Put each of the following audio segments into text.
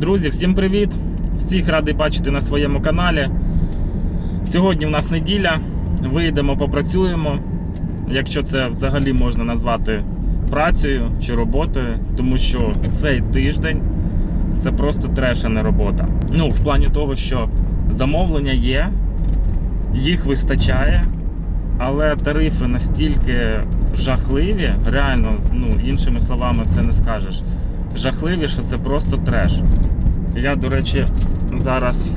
Друзі, всім привіт! Всіх радий бачити на своєму каналі. Сьогодні в нас неділя. Вийдемо, попрацюємо. Якщо це взагалі можна назвати працею чи роботою, тому що цей тиждень це просто треш, а не робота. Ну, в плані того, що замовлення є, їх вистачає, але тарифи настільки жахливі, реально, ну, іншими словами, це не скажеш. Жахливі, що це просто треш. Я, до речі, зараз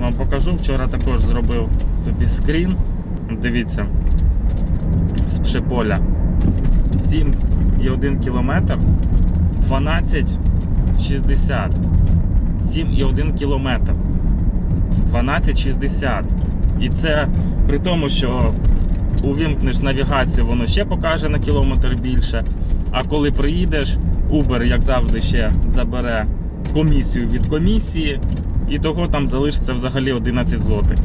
вам покажу. Вчора також зробив собі скрін. Дивіться, з пшеполя 7,1 кілометр 12,60. 7,1 кілометр. 12,60. І це при тому, що увімкнеш навігацію, воно ще покаже на кілометр більше. А коли приїдеш, Uber, як завжди, ще забере комісію від комісії, і того там залишиться взагалі 11 злотих.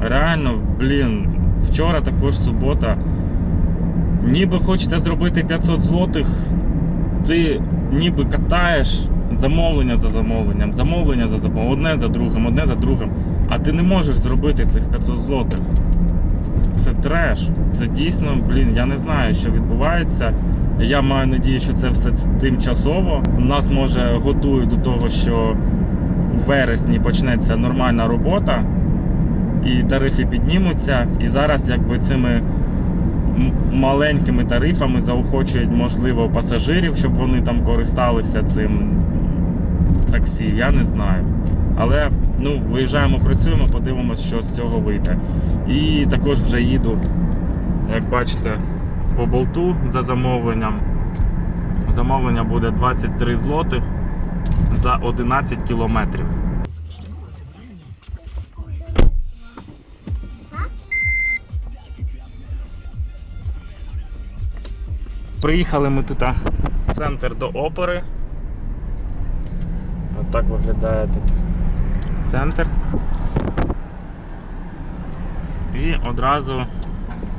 Реально, блін, вчора також субота. Ніби хочеться зробити 500 злотих, ти ніби катаєш замовлення за замовленням, замовлення за замовленням, одне за другим, одне за другим. А ти не можеш зробити цих 500 злотих. Це треш. Це дійсно, блін, я не знаю, що відбувається. Я маю надію, що це все тимчасово. Нас може готують до того, що у вересні почнеться нормальна робота, і тарифи піднімуться. І зараз, якби цими маленькими тарифами заохочують, можливо, пасажирів, щоб вони там користалися цим таксі. Я не знаю. Але ну, виїжджаємо, працюємо, подивимося, що з цього вийде. І також вже їду, як бачите, по болту за замовленням. Замовлення буде 23 злотих за 11 кілометрів. Приїхали ми тут в центр до опери. Отак виглядає тут центр. І одразу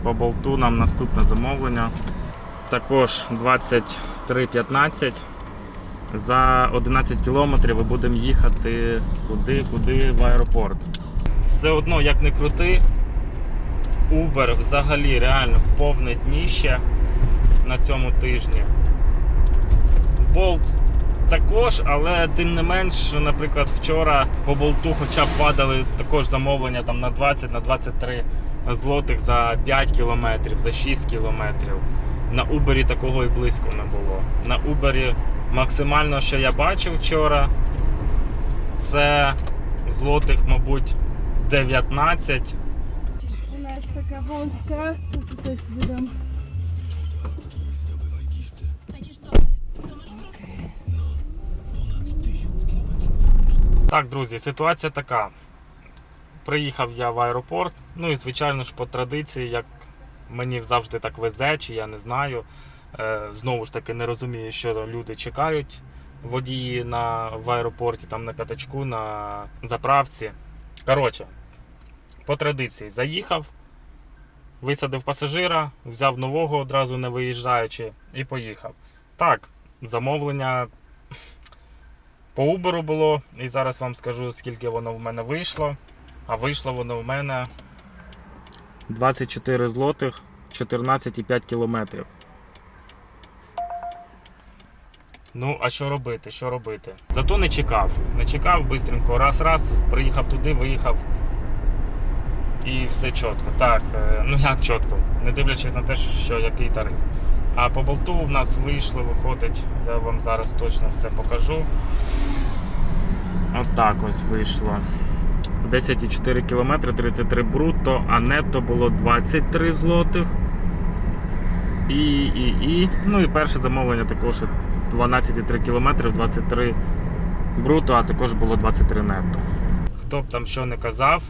по болту нам наступне замовлення. Також 23.15. За 11 кілометрів ми будемо їхати куди, куди в аеропорт. Все одно, як не крути, Uber взагалі реально повне дніще на цьому тижні. Болт також, але тим не менш, наприклад, вчора по болту хоча б падали також замовлення там на 20 на 23 злотих за 5 кілометрів, за 6 кілометрів. На Убері такого і близько не було. На Убері максимально, що я бачив вчора, це злотих, мабуть, 19. Вона ж така вузька, то tutaj sobie. Так, друзі, ситуація така. Приїхав я в аеропорт. Ну і звичайно ж по традиції, як мені завжди так везе, чи я не знаю. Е, знову ж таки не розумію, що люди чекають водії на, в аеропорті, там на п'ятачку, на заправці. Коротше, по традиції заїхав, висадив пасажира, взяв нового одразу не виїжджаючи, і поїхав. Так, замовлення по Uber було, і зараз вам скажу, скільки воно в мене вийшло. А вийшло воно в мене 24 злотих 14,5 кілометрів. Ну, а що робити? Що робити? Зато не чекав. Не чекав бистренько. Раз-раз, приїхав туди, виїхав. І все чітко. Так, е, ну як чітко, не дивлячись на те, що який тариф. А по болту в нас вийшло, виходить, я вам зараз точно все покажу. Отак ось вийшло. 10,4 км, 33 брутто, а нетто було 23 злотих. І, і, і. Ну і перше замовлення також 12,3 км, 23 брутто, а також було 23 нетто. Хто б там що не казав,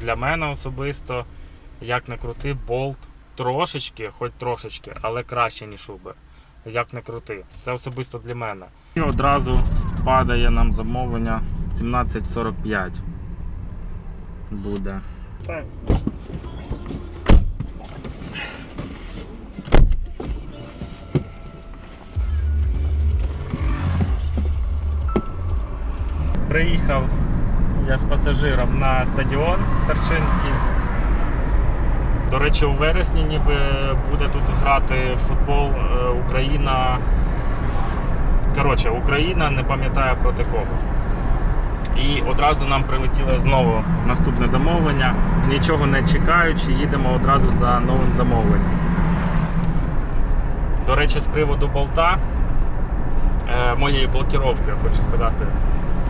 для мене особисто, як не крути, болт трошечки, хоч трошечки, але краще, ніж Uber. Як не крути. Це особисто для мене. І одразу падає нам замовлення 17.45 буде. Приїхав я з пасажиром на стадіон Тарчинський. До речі, у вересні ніби буде тут грати футбол е, Україна. Коротше, Україна не пам'ятає проти кого. І одразу нам прилетіло знову наступне замовлення. Нічого не чекаючи, їдемо одразу за новим замовленням. До речі, з приводу болта е, моєї блокіровки, хочу сказати.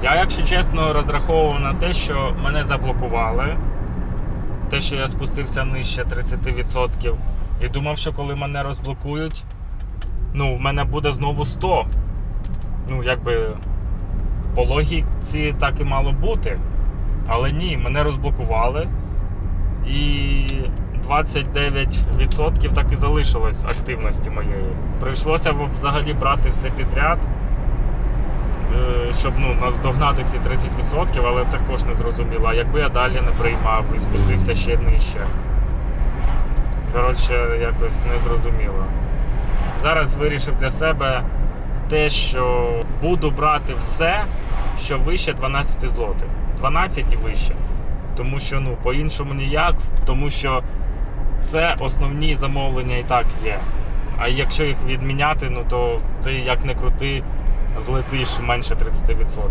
Я, якщо чесно, розраховував на те, що мене заблокували. Те, що я спустився нижче 30%. І думав, що коли мене розблокують, ну, в мене буде знову 100. Ну, якби по логіці так і мало бути. Але ні, мене розблокували. І 29% так і залишилось активності моєї. Прийшлося б взагалі брати все підряд, е, щоб ну, наздогнати ці 30%, але також не зрозуміло. А якби я далі не приймав і спустився ще нижче. Коротше, якось не зрозуміло. Зараз вирішив для себе те, що буду брати все, що вище 12 злотих. 12 і вище. Тому що ну, по-іншому ніяк, тому що це основні замовлення і так є. А якщо їх відміняти, ну то ти як не крути, злетиш менше 30%.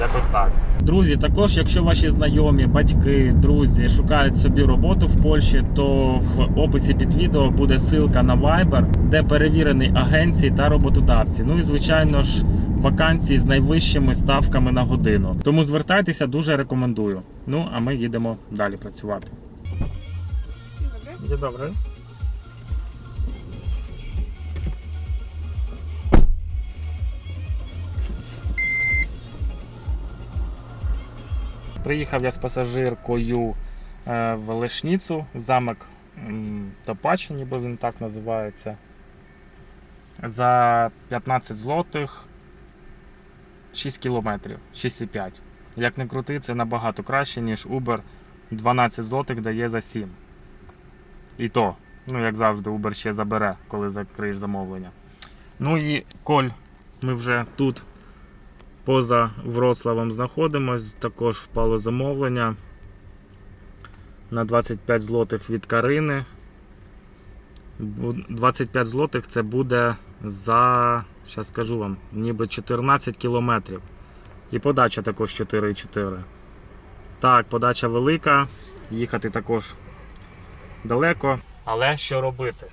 Якось так. Друзі, також, якщо ваші знайомі, батьки, друзі шукають собі роботу в Польщі, то в описі під відео буде ссылка на Viber, де перевірені агенції та роботодавці. Ну і звичайно ж, вакансії з найвищими ставками на годину. Тому звертайтеся, дуже рекомендую. Ну а ми їдемо далі працювати. Dzień Приїхав я з пасажиркою е, в Лешніцу, в замок м, ніби він так називається. За 15 злотих 6 кілометрів, 6,5. Як не крути, це набагато краще, ніж Uber 12 злотих дає за 7. І то, ну як завжди, Uber ще забере, коли закриєш замовлення. Ну і коль ми вже тут поза Вроцлавом знаходимось, також впало замовлення на 25 злотих від Карини. 25 злотих це буде за, зараз скажу вам, ніби 14 кілометрів. І подача також 4,4. Так, подача велика, їхати також далеко. Але що робити?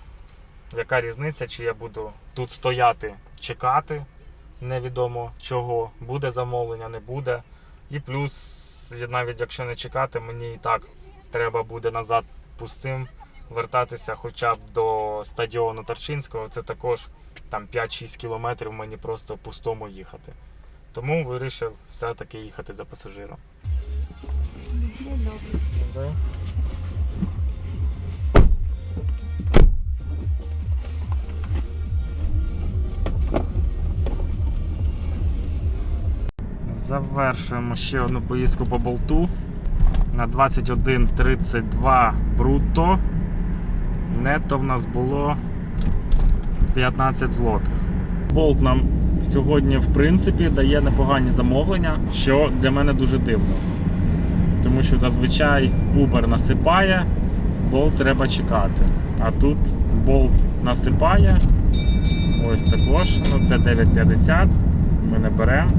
Яка різниця, чи я буду тут стояти, чекати, невідомо чого, буде замовлення, не буде. І плюс, навіть якщо не чекати, мені і так треба буде назад пустим вертатися хоча б до стадіону Тарчинського. Це також там 5-6 кілометрів мені просто пустому їхати. Тому вирішив все-таки їхати за пасажиром. Dzień Завершуємо ще одну поїздку по болту на 21.32 брутто. Нетто в нас було 15 злотих. Болт нам сьогодні, в принципі, дає непогані замовлення, що для мене дуже дивно. Тому що зазвичай Uber насипає, болт треба чекати. А тут болт насипає. Ось також, ну це 9,50. Ми не беремо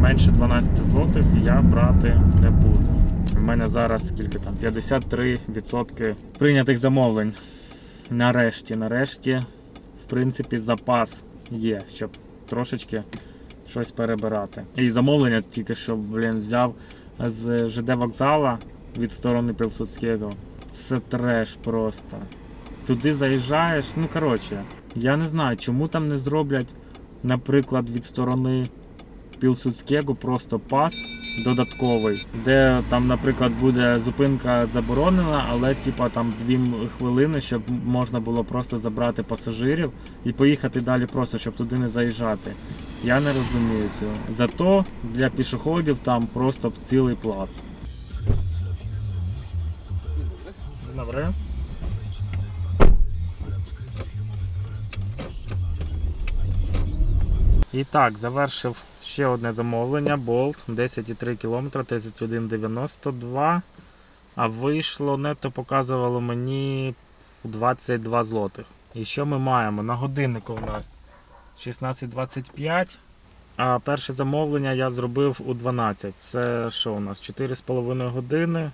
менше 12 злотих я брати не буду. У мене зараз скільки там 53% прийнятих замовлень. Нарешті, нарешті, в принципі, запас є, щоб трошечки щось перебирати. І замовлення тільки що блін, взяв з ЖД вокзала від сторони Пілсудського. Це треш просто. Туди заїжджаєш, ну коротше, я не знаю, чому там не зроблять, наприклад, від сторони Пілсудського просто пас додатковий, де там, наприклад, буде зупинка заборонена, але типа там дві хвилини, щоб можна було просто забрати пасажирів і поїхати далі, просто щоб туди не заїжджати. Я не розумію цього. Зато для пішоходів там просто цілий плац. Добре. І так, завершив ще одне замовлення, болт 10,3 км 31,92. А вийшло, нетто показувало мені 22 злотих. І що ми маємо? На годиннику у нас 16.25. А перше замовлення я зробив у 12. Це що у нас? 4,5 години.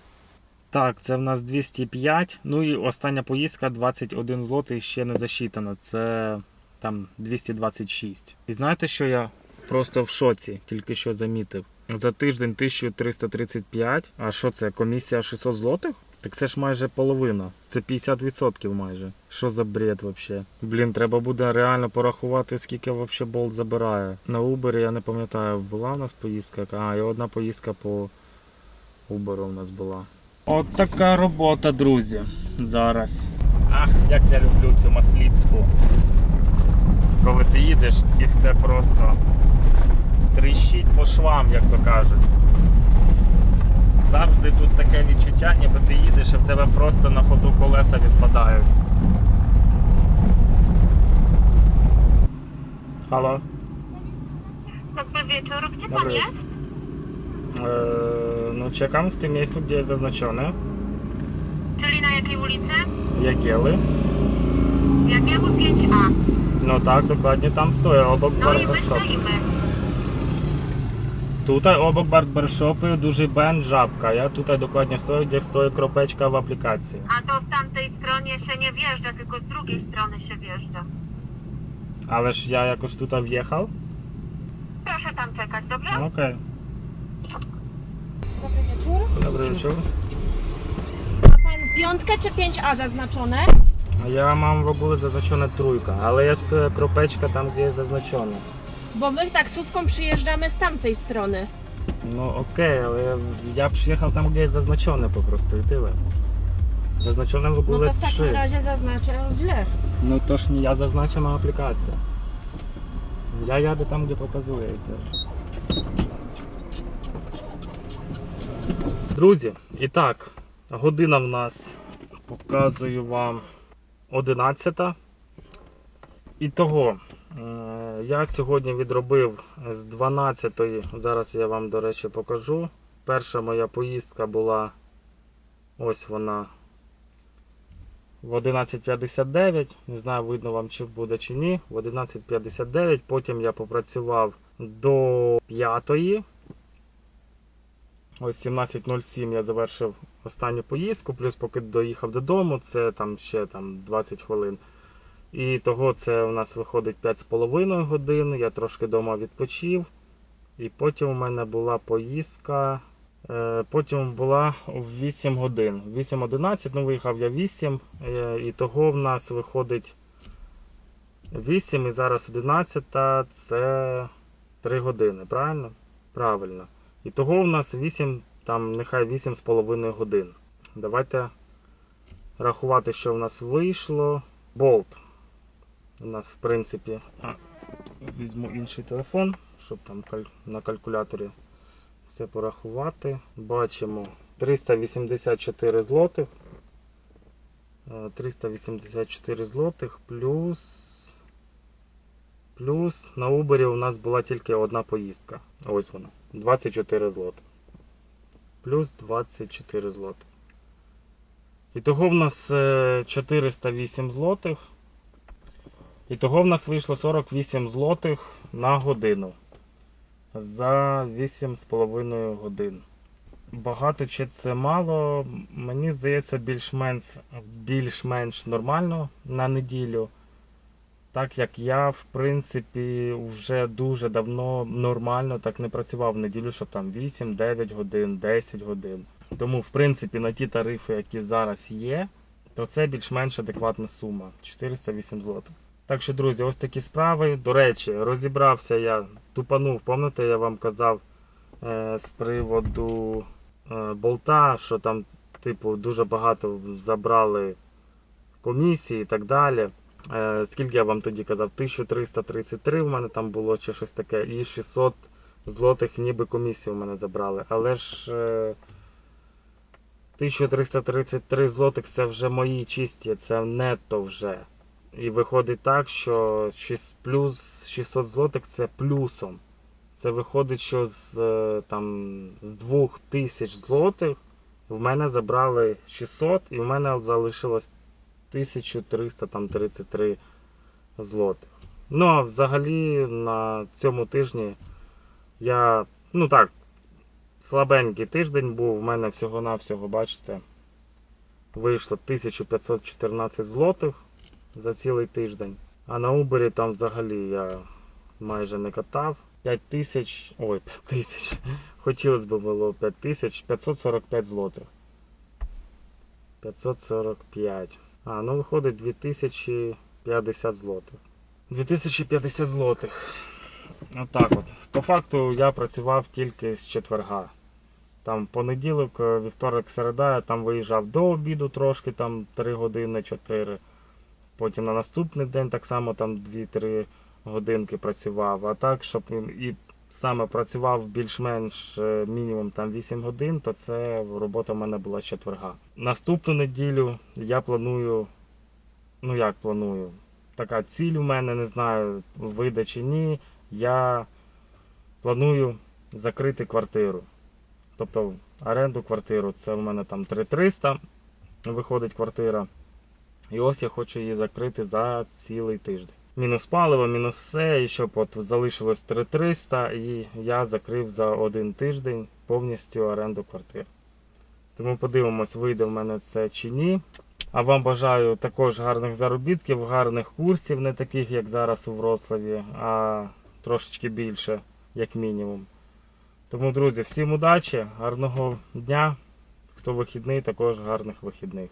Так, це в нас 205. Ну і остання поїздка 21 злотий ще не засчитано. Це там 226. І знаєте, що я просто в шоці, тільки що замітив. За тиждень 1335. А що це? Комісія 600 злотих? Так це ж майже половина. Це 50% майже. Що за бред взагалі? Блін, треба буде реально порахувати, скільки взагалі болт забирає. На Uber я не пам'ятаю, була у нас поїздка. А, і одна поїздка по Uber у нас була. От така робота, друзі. Зараз. Ах, як я люблю цю масліцьку. Коли ти їдеш і все просто тріщить по швам, як то кажуть. Завжди тут таке відчуття, ніби ти їдеш і в тебе просто на ходу колеса відпадають. Halo? Dobry wieczór, gdzie pan Dobry. jest? Eee, no czekam w tym miejscu, gdzie jest zaznaczone. Czyli na jakiej ulicy? Jagieły. Jagieły 5A. No tak, dokładnie tam stoję, obok No i my barbershopu. stoimy. Tutaj obok barbershopu duży band żabka. Ja tutaj dokładnie stoję, gdzie stoi kropeczka w aplikacji. A to z tamtej stronie się nie wjeżdża, tylko z drugiej strony się wjeżdża. Ależ ja jakoś tutaj wjechał? Proszę tam czekać, dobrze? No Okej. Dobry wieczór. Dobry wieczór. Ma pan piątkę czy 5A zaznaczone? Ja mam w ogóle zaznaczone trójka, ale jest e, kropeczka tam, gdzie jest zaznaczone. Bo my taksówką przyjeżdżamy z tamtej strony. No okej, ale ja, przyjechał tam, gdzie jest zaznaczone po prostu i tyle. Zaznaczone w No ogóle to w takim trzy. razie zaznaczę źle. No toż nie ja zaznaczam na aplikację. Ja jadę tam, gdzie pokazuje i też. Друзі, і так, година в нас показую вам 11. І того, е, я сьогодні відробив з 12. Зараз я вам, до речі, покажу. Перша моя поїздка була ось вона в 11.59. Не знаю, видно вам чи буде чи ні. В 11.59. Потім я попрацював до 5. Ось 17.07 я завершив останню поїздку, плюс поки доїхав додому, це там ще там 20 хвилин. І того це у нас виходить 5,5 годин. Я трошки вдома відпочив. І потім у мене була поїздка. Е, Потім була в 8 годин. 8.11, ну виїхав я 8. е, І того в нас виходить 8 і зараз 11, це 3 години, правильно? Правильно. І того в нас 8, там нехай 8,5 годин. Давайте рахувати, що в нас вийшло. Болт. У нас, в принципі, а, візьму інший телефон, щоб там на калькуляторі все порахувати. Бачимо 384 злотих. Е, 384 злотих плюс. Плюс на Uber у нас була тільки одна поїздка. Ось вона. 24 злоти. Плюс 24 злоти. І того в нас е, 408 злотих. І того в нас вийшло 48 злотих на годину. За 8,5 годин. Багато чи це мало. Мені здається, більш-менш більш-менш нормально на неділю. Так як я, в принципі, вже дуже давно нормально так не працював в неділю, щоб там 8-9 годин, 10 годин. Тому, в принципі, на ті тарифи, які зараз є, то це більш-менш адекватна сума 408 злотих. Так що, друзі, ось такі справи. До речі, розібрався я, тупанув, пам'ятаєте, я вам казав е, з приводу е, болта, що там, типу, дуже багато забрали комісії і так далі. Е, скільки я вам тоді казав? 1333 в мене там було чи щось таке, і 600 злотих ніби комісію в мене забрали. Але ж е, 1333 злотих це вже мої чисті, це нетто вже. І виходить так, що 6 плюс 600 злотих це плюсом. Це виходить, що з, е, там, з 2000 злотих в мене забрали 600 і в мене залишилось 1333 злотих. Ну, а взагалі на цьому тижні я, ну так, слабенький тиждень був, в мене всього-навсього, бачите, вийшло 1514 злотих за цілий тиждень. А на Uber там взагалі я майже не катав. 5 тисяч, ой, 5 тисяч. Хотілося б було 5 тисяч, 545 злотих. 545. А, ну виходить 2050 злотих. 2050 злотих. Отак от. По факту я працював тільки з четверга. Там понеділок, вівторок, середа, я там виїжджав до обіду трошки, там 3 години, 4. Потім на наступний день так само там 2-3 годинки працював. А так, щоб і саме працював більш-менш е, мінімум там 8 годин, то це робота в мене була четверга. Наступну неділю я планую, ну як планую, така ціль у мене, не знаю, вийде чи ні. Я планую закрити квартиру. Тобто оренду квартиру, це в мене там 3300 виходить квартира. І ось я хочу її закрити за цілий тиждень. Мінус паливо, мінус все, і щоб от залишилось 3300, і я закрив за один тиждень повністю оренду квартир. Тому подивимось, вийде в мене це чи ні. А вам бажаю також гарних заробітків, гарних курсів, не таких, як зараз у Вроцлаві, а трошечки більше, як мінімум. Тому, друзі, всім удачі, гарного дня. Хто вихідний, також гарних вихідних.